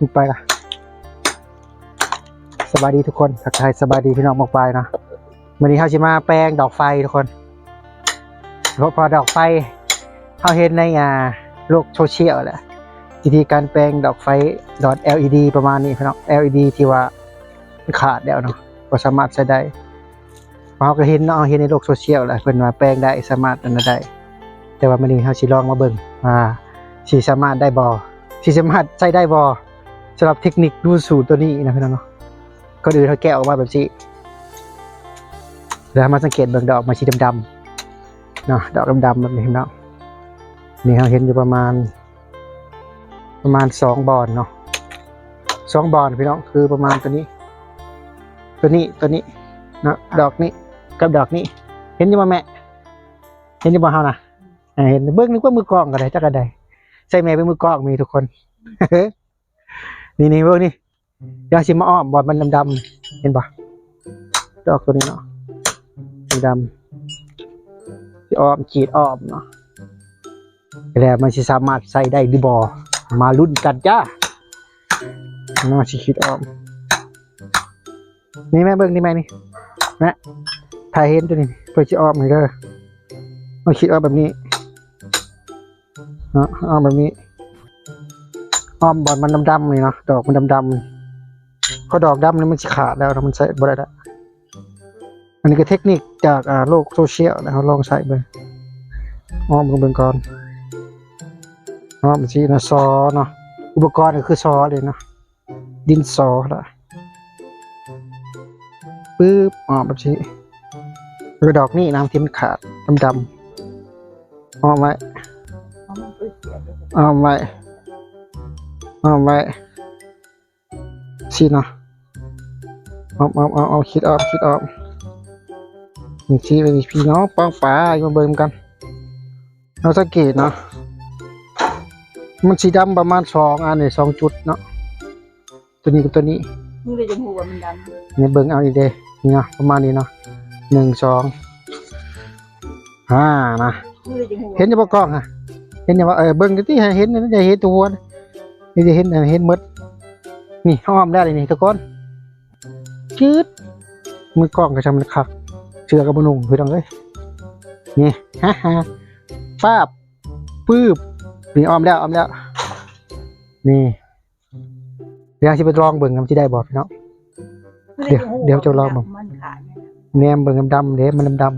มึงไปละสบายดีทุกคนทักทายสบายดีพี่น้องมากไปนะวันนี้เขาจะมาแปลงดอกไฟทุกคนเพราะพอดอกไฟเขาเห็นในอ่าโลกโซเชียลแหละวิธีการแปลงดอกไฟดอท LED ประมาณนี้พี่น้อง LED ที่ว่าขาดแล้วเนาะก็สามารถใช้ได้เขาก็เห็นเนาะเห็นในโลกโซเชียลแหละเพิ่นว่าแปลงได้สามารถนั้นได้ แต่ว่าวันนี้เขาสิลองมาเบิ่งว่าสิสามารถได้บ่สิสามารถใช้ได้บ่ สำหรับเทคนิคดูสูตรตัวนี้นะพี่น้องเนาะก็ดูเขาแกะออกมาแบบนี้แล้วมาสังเกตเบิ่งดอกมาสีดำๆเนาะดอกดำๆแบบนี้พี่น้องนี่เราเห็นอยู่ประมาณ ประมาณสองบอนเนาะสองบอนพี่น้องคือประมาณตัวนี้ ตัวนี้ตัวนี้เนาะดอกนี้กับดอกนี้ เห็นอยู่บ่แม่ เห็นอยู่บ่เฮานะอ่าเห็นเบิ่งนึกว่ามือกลองก็ได้จักก็ไดใส่แม่เป็นมือกลองมีทุกคน นี่นี่เบิ่งนี่ยวสิมาอ้อมบอดมันดำๆเห็นบ่ดอกตัวนี้เนาะดำๆสิอ้อมขีดอ้อมเนาะแล้วมันสิสามารถใส่ได้หรือบ่มาลุ้นกันจ้าเนาะสิขีดอ้อม นี่แม่เบิ่งนี่แม่นี่แม่ถ่ายเห็นตัวนี้เพื่อสิอ้อมให้เด้อมาคิดว่าแบบนี้เนาะอ้อมแบบนี้ อ้อมบอลมันดำๆเลยเนาะดอกมันดำๆเพราะดอกดำนี่มันจะขาดแล้วนะมันใส่บ่ได้ละอันนี้ก็เทคนิคจากอ่าโลกโซเชียลนะครับลองใส่ไปอ้อมลงเบิ่งก่อนอ้อมสินะซอเนาะอุปกรณ์ก็คือซอเลยเนาะดินซอละปึ๊บอ้อมแบบนี้คือดอกนี่น้ำที่มันขาดดำๆอ้อมไว้เอามันไปเสียไปเอาไว้ เอาไว้สินะเอาเอาเอาเอาคิดออกคิดออกนี่สิเป็นพี่น้องป้องป่ามาเบิ่งกันเราสังเกตเนาะมันสีดำประมาณสองอันนี่สองจุดเนาะตัวนี้กับตัวนี้มึงเลยจะหูว่ามันดำเนี่ยเบิ่งเอาอีเด้นี่เนาะประมาณนี้เนาะหนึ่งสองห้านะเห็นจะบ่กล้องอะเห็นจะว่าเออเบิ่งที่ให้เห็นนะจะเห็นตัวนะ นี่จะเห็นนะเห็นหมดนี่อ้อมได้เลยนี่ทุกคนจืดมือกล้องก็จำมันคักเชือกับบนุ่งพี่น้องเอ้ยนี่ฮ่าฮ่าฟาบปื๊บนี่อ้อมแล้วอ้อมแล้ว นี่เดี๋ยวสิไปลองเบิ่งกันที่ได้บ่พี่น้องเดี๋ยวเดี๋ยวจะลองบอกมันขาดแนมเบิ่งดำๆเด้มันดำ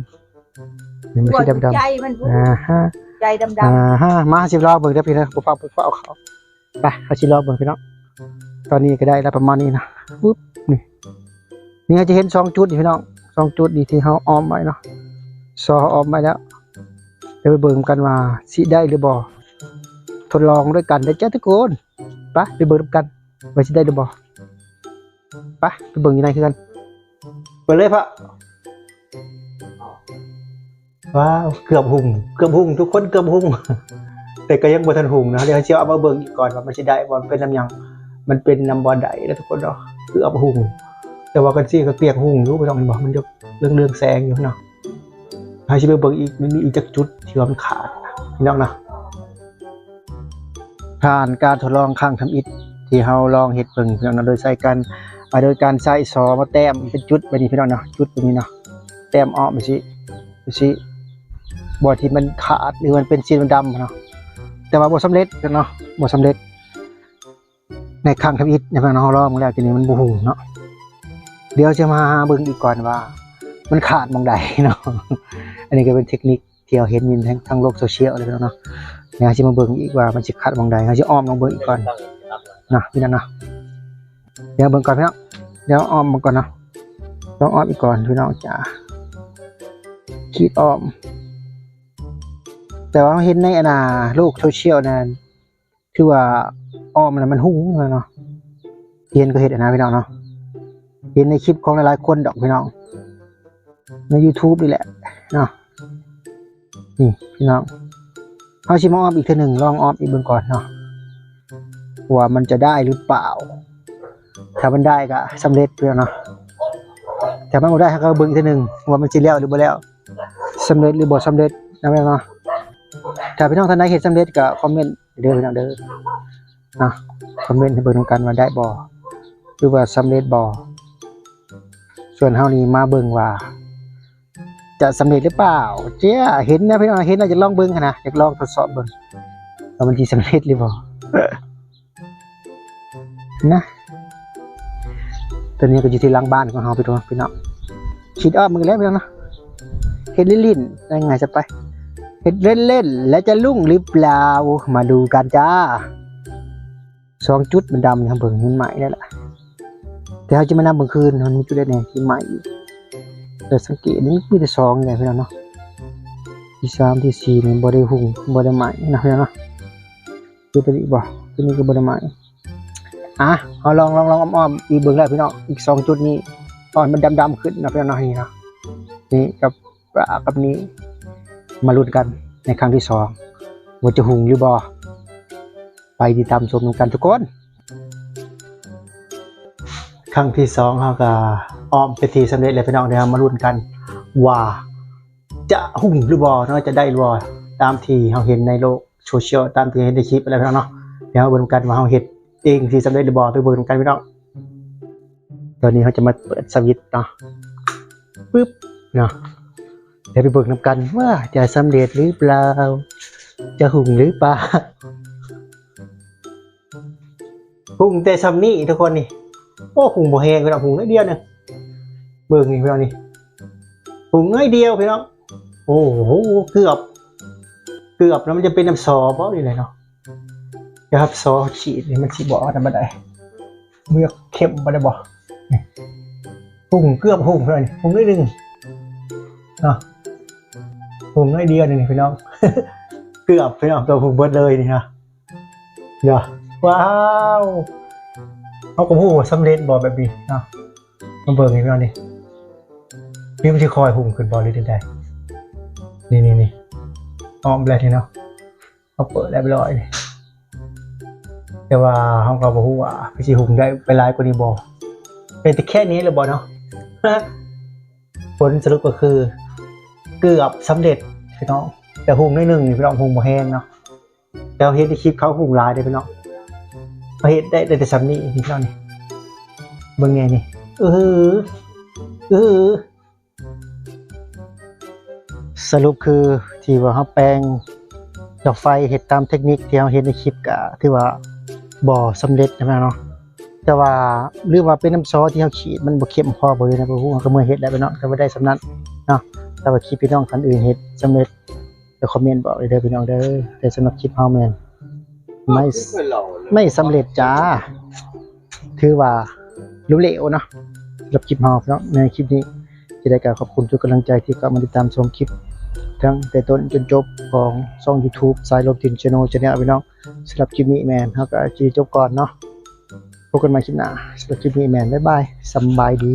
ๆนี่มันสีดำใจมันๆอ่าฮะใจดำอ่าฮะมาสิรอเบิ่งเด้อพี่นะปุ๊บปั๊บปุ๊บปั๊บเอาเขา ไปเอาสิรอเบิ่งพี่น้องตอนนี้ก็ได้แล้วประมาณนี้นะปุ๊บนี่นี่จะเห็นสองจุดนี่พี่น้องสองจุดนี่ที่เขาออมไว้เนาะซอออมไว้แล้วเดี๋ยวไปเบิ่งกันว่าสิได้หรือบ่ทดลองด้วยกันเด้จ้าทุกคนไปไปเบิ่งกันว่าสิได้หรือบ่ไปไปเบิ่งยู่ไหนคือกันเปิดเลยพระว้าวเกือบหุ่งเกือบหุ่งทุกคนเกือบหุ่ง แต่ก็ยังบ่ทันหุงนะเดี๋ยวเชียวเอามาเบิ่งอีกก่อนว่ามันสิได้บ่มันเป็นน้ำหยังมันเป็นน้ำบ่อใดแล้วทุกคนเนาะคือเอามาหุงแต่ว่ากันซี่ก็เปียกหุงอยู่บ่ต้องมันบอกมันจะเรื่องเรื่องแสงอยู่เนาะให้สิไปเบิ่งอีกมันมีอีกจักจุดที่ว่ามันขาดพี่น้องนะผ่านการทดลองครั้งทำอิฐที่เฮาลองเฮ็ดเบิ่งพี่น้องนะโดยใช้การโดยการใช้ซอมาแต้มเป็นจุดแบบนี้พี่น้องเนาะจุดแบบนี้เนาะแต้มอ้อมไปสิไปสิบ่ที่มันขาดหรือมันเป็นสีดำๆเนาะ แต่ว่าบ่สำเร็จกันเนาะบ่สำเร็จ ในครั้งทำอิฐในพนักงนรอบมึงแล้วทีนี้มันบ่ฮู้เนาะเดี๋ยวจะมาเบิ่งอีกก่อนว่า มันขาดมองใดเนาะอันนี้ก็เป็นเทคนิคที่เราเห็นยู่ทั้งทางโลกโซเชียลเลยเนาะเดี๋ยจะมาเบิ่งอีกว่ามันสิขาดมองใดเราจะอ้อมลองเบิ่งอีกก่อนนะพี่น้องเนาะเดี๋ยวเบิ่งก่อนพี่น้องเดี๋ยวอ้อมมาก่อนเนาะต้องอ้อมอีกก่อนพี่น้องจ๋าขีดอ้อม แต่ว่าเห็นในอนาโลกโซเชียลนั้นคือว่าอ้อมมันมันหุ้งเลยเนาะเห็นก็เห็นนะพี่น้องเนาะเห็นในคลิปของหลายๆคนดอกพี่น้องใน YouTube นี่แหละเนาะนี่พี่น้องเอาชิมอ้อมอีกทีหนึ่งลองอ้อมอีกเบื้องก่อนเนาะว่ามันจะได้หรือเปล่า ถ้ามันได้ก็สำเร็จเพื่อนเนาะถ้ามันบ่ได้ก็เบิ่งอีกทีหนึ่งว่ามันสิแล้วหรือบ่แล้วสำเร็จหรือบ่สำเร็จนะพี่น้องเนาะ ถ้าพี่น้องท่านใดเห็นสำเร็จก็คอมเมนต์เด้อพี่น้องเด้อนะคอมเมนต์ให้เบิ่งกันว่าได้บ่หรือว่าสำเร็จบ่ส่วนเฮานี่มาเบิ่งว่า จะสำเร็จหรือเปล่า เจ้าเห็นนะพี่น้องเห็นน่าจะลองเบิ่งหั้นนะอยากลองทดสอบเบิ่งว่ามันสิสำเร็จหรือบ่นะตอนนี้ก็อยู่ที่หลังบ้านของเฮาพี่น้องพี่น้องคิดอ้อมมึงแล้วพี่น้องนะเฮ็ดลิ้นๆได้ไงจะไป เฮ็ดเล่นๆ แล้วจะลุ่งหรือเปล่า มาดูกันจ้าสองจุดมันดำทาเบิ่งมันใหม่ได้ละแต่เขาจะมานำเบิ่งคืนมันมีจุดได้แน่ที่ใหม่อีกแต่สังเกตนี่มีแต่สองอย่างพี่น้องเนาะที่สามที่สี่นี่บ่ได้หุ่งบ่ได้ใหม่นะพี่น้องเนาะคือตัวนี้บ่ตัวนี้ก็บ่ได้ใหม่อะเอาลองลองลองอ้อมๆอีกเบิ่งแล้วพี่น้องอีกสองจุดนี้ตอนมันดำๆขึ้นนะพี่น้องเนาะนี่เนาะนี่กับอ่ากับนี้ มาลุ้นกันในครั้งที่สองว่าจะหุงหรือบ่ไปติดตามชมกันทุกคน ครั้งที่สองเราก็ออมไปทีสำเร็จเลยพี่น้องเดี๋ยวมาลุ้นกัน ว่าจะหุงหรือบ่เนาะจะได้หรือบ่ตามที่เราเห็นในโลกโซเชียลตามที่เห็นในคลิปอะไรพี่น้องเนาะเดี๋ยวมาเบิ่งกันว่าเราเห็นเองที่สำเร็จหรือบ่ไปเบิ่งกันพี่น้องตอนนี้เขาจะมาเปิดสวิตช์เนาะปึ๊บเนาะ เดี๋ยวไปเบิ่งนำกันว่าจะสำเร็จหรือเปล่า จะหุงหรือเปล่าหุงแต่ซำนี้ทุกคนนี่โอ้หุงบ่แหงพี่น้องหุงน้อยเดียวหนึงเบิ่งนี่พี่น้องนี่หุงน้อยเดียวพี่น้องโอ้โหเกือบ เกือบแล้วมันจะเป็นน้ำซอบ่นี่เลยเนาะนะครับซอสฉีดนี่มันฉีดบอกว่าทำมาได้เมื่อเข้มมาได้บอกหุ่งเกือบหุ่งเท่านั้หุ่งนิดนึงเนาะ หุ่งน้อยเดียวนี่พี่น้องเกือบพี่น้องตัวหุ่งเบิดเลยนี่นะเนาะว้าวเขาก็พูดว่าสำเร็จบอแบบนี้เนาะมาเบิ่งนี่พี่น้องนี่พี่มันจะคอยหุ่งขึ้นบอลเลยได้นี่นี่นี่อ้อมแล้วทีเนาะเขาเปิดแล้วเรียบร้อยแต่ว่าห้องก็บอกว่าพี่สิหุงได้ไปหลายกว่านี้บ่เป็นแต่แค่นี้เลยบ่เนาะผลสรุปก็คือ เกือบสำเร็จพี่น้องแต่หุงได้หนึ่งพี่น้องหุงบ่แห้งเนาะแต่เห็นในคลิปเขาหุงลายได้พี่น้องเขาเห็นได้ได้แต่ซ้ำนี้พี่น้องนี่เบิ่งไงนี่เออเออสรุปคือที่ว่าเขาแปลงดอกไฟเห็ดตามเทคนิคที่เราเห็นในคลิปก็ถือว่าบ่อสำเร็จนะเนาะแต่ว่าหรือว่าเป็นน้ำซอสที่เขาขีดมันบ่เข้มพอบ่เลยนะบ่ฮู้ก็เมื่อเฮ็ดได้ไปเนาะก็บ่ได้สำนั้นเนาะ แต่ว่าคลิปพี่น้องคนอื่นเฮ็ดสำเร็จก็คอมเมนต์บอกเลยเด้อพี่น้องเด้อแต่สำหรับคลิปเฮาแม่นไม่ไม่สำเร็จจ้า ถือว่ารู้เลวเนาะสำหรับคลิปเฮาพี่น้องในคลิปนี้จะได้กล่าวขอบคุณทุกกำลังใจที่เข้ามาติดตามชมคลิป ทั้งแต่ต้นจนจบของช่อง YouTube สายลมตินชโนชาแนลพี่น้องสำหรับคลิปนี้แมนเขาก็จีจบก่อนเนาะพบกันใหม่คลิปหน้าสำหรับคลิปนี้แมนบ๊ายบายสบายดี